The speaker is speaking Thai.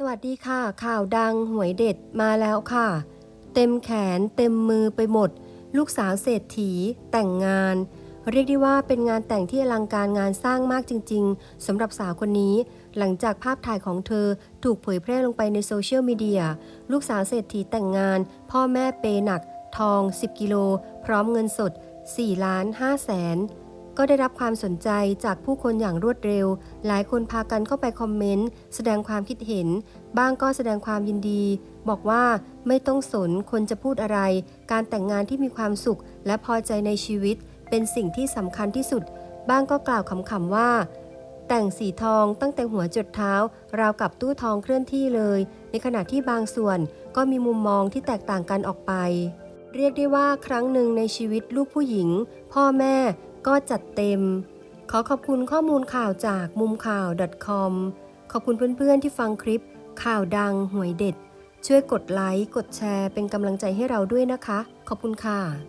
สวัสดีค่ะ ข่าวดังหวยเด็ดมาแล้วค่ะ เต็มแขนเต็มมือไปหมด ลูกสาวเศรษฐี แต่งงาน เรียกได้ว่าเป็นงานแต่งที่อลังการงานสร้างมากจริง ๆสำหรับสาวคนนี้ หลังจากภาพถ่ายของเธอถูกเผยแพร่ลงไปในโซเชียลมีเดียลูกสาวเศรษฐีแต่งงาน พ่อแม่เปย์หนัก ทอง 10 กิโล พร้อมเงินสด4ล้าน5แสน ก็ได้รับความสนใจจากผู้คนอย่างรวดเร็ว หลายคนพากันเข้าไปคอมเมนต์ แสดงความคิดเห็น บ้างก็แสดงความยินดี บอกว่าไม่ต้องสนคนจะพูดอะไร การแต่งงานที่มีความสุข และพอใจในชีวิต เป็นสิ่งที่สำคัญที่สุด บ้างก็กล่าวขำๆว่า แต่งสีทองตั้งแต่หัวจดเท้า ราวกับตู้ทองเคลื่อนที่เลย ในขณะที่บางส่วนก็มีมุมมองที่แตกต่างกันออกไปเรียกได้ว่าครั้งหนึ่งในชีวิตลูกผู้หญิง พ่อแม่ ก็จัดเต็ม ขอขอบคุณข้อมูลข่าวจากมุมข่าว .com ขอบคุณเพื่อนๆที่ฟังคลิป ข่าวดังหวยเด็ด ช่วยกดไลค์ กดแชร์เป็นกำลังใจให้เราด้วยนะคะ ขอบคุณค่ะ